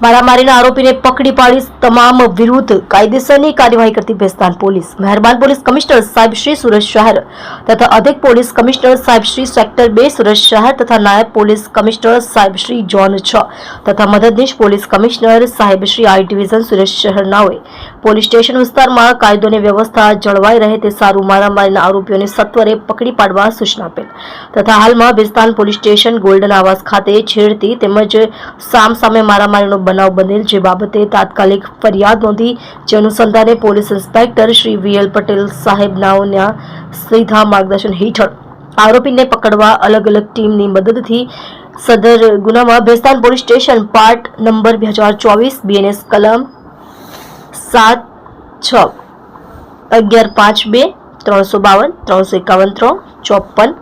મારામારીના આરોપીને પકડી પાડી તમામ વિરુદ્ધ કાયદેસરની કાર્યવાહી કરતી ભેસ્તાન પોલીસ. મહેરબાન પોલીસ કમિશનર સાહેબ શ્રી સુરત શહેર તથા અધિક પોલીસ કમિશનર સાહેબ શ્રી સેક્ટર બે સુરત શહેર તથા નાયબ પોલીસ કમિશનર સાહેબ શ્રી જોન છ તથા મદદનીશ પોલીસ કમિશનર સાહેબ શ્રી આઈ ડિવિઝન સુરત શહેરનાઓએ પોલીસ સ્ટેશન વિસ્તારમાં કાયદો વ્યવસ્થા જળવાઈ રહે તે સારું મારામારીના આરોપીઓને સત્વરે પકડી પાડવા સૂચના આપેલ. તથા હાલમાં ભેસ્તાન પોલીસ સ્ટેશન ગોલ્ડન આવાસ ખાતે છેડતી તેમજ સામ સામે મારામારીનો બનાવ બનેલ જે બાબતે તાત્કાલિક ફરિયાદ નોંધી, જે અનુસંધાને police inspector Shri VL Patel સાહેબ નાઓના સીધા માર્ગદર્શન હેઠળ આરોપીને પકડવા અલગ અલગ ટીમની મદદથી સદર ગુનામાં Bhestan police station part number બે હજાર ચોવીસ બીએનએસ કલમ સાત છ, અગિયાર પાંચ બે, ત્રણસો બાવન, ત્રણસો એકાવન, ત્રણ ચોપન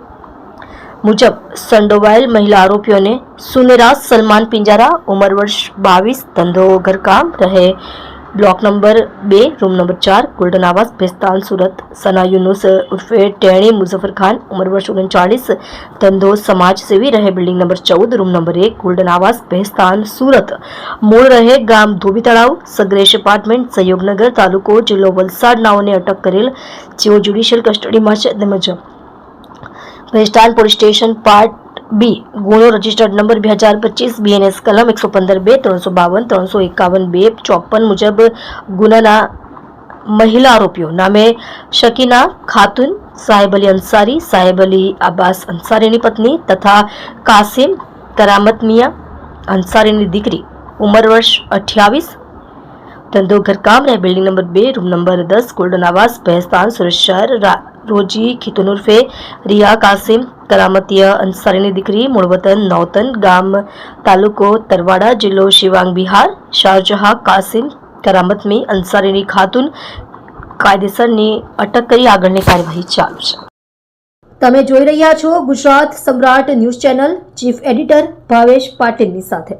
મુજબ સંડોવાયેલ મહિલા આરોપીઓને સુનેરાજ સલમાન પિંજારા, ઉંમર વર્ષ બાવીસ, ધંધો ઘરકામ રહે. બ્લોક નંબર બે, રૂમ નંબર ચાર, ગોલ્ડન આવાસ, ભેસ્તાન, સુરત. સના યુનુસ ઉર્ફે ટેણી મુઝફર ખાન, ઉંમર વર્ષ ઓગણચાળીસ, ધંધો સમાજ સેવી રહે. બિલ્ડિંગ નંબર ચૌદ, રૂમ નંબર એક, ગોલ્ડન આવાસ, ભેસ્તાન, સુરત. મૂળ રહે ગામ ધોબી તળાવ. સગ્રેશ એપાર્ટમેન્ટ સહયોગનગર તાલુકો, જિલ્લો વલસાડ નાઓને અટક કરેલ. જેઓ જ્યુડિશિયલ કસ્ટડીમાં છે. તેમજ Bhestan police station part B, ગુનો રજિસ્ટર્ડ નંબર બે હજાર પચીસ બીએનએસ કલમ એકસો પંદર બે, ત્રણસો બાવન, ત્રણસો એકાવન બે, ચોપન મુજબ ગુનાના મહિલા આરોપીઓ નામે શકીના ખાતુન, સાહેબ અલી અંસારી, સાહેબ અલી અબ્બાસ અંસારીની પત્ની તથા કાસિમ કરામત મિયા અંસારીની દીકરી ઉંમર વર્ષ અઠ્યાવીસ ધંધો ઘરકામ રહે બિલ્ડિંગ નંબર બે રૂમ નંબર દસ ગોલ્ડન આવાસ ભેસ્તાન સુરત શહેર રોજી ખીતુન ઉર્ફે રિયા કાસિમ કરામતીય અંસારીની દીકરી મૂળવતન નૌતન ગામ તાલુકો તરવાડા જિલ્લો શિવાંગ બિહાર શાહજહાં કાસિમ કરામતમી અંસારીની ખાતુન કાયદેસરની અટક કરી આગળની કાર્યવાહી ચાલુ છે તમે જોઈ રહ્યા છો Gujarat Samrat news channel chief editor Bhavesh પાટીલની સાથે।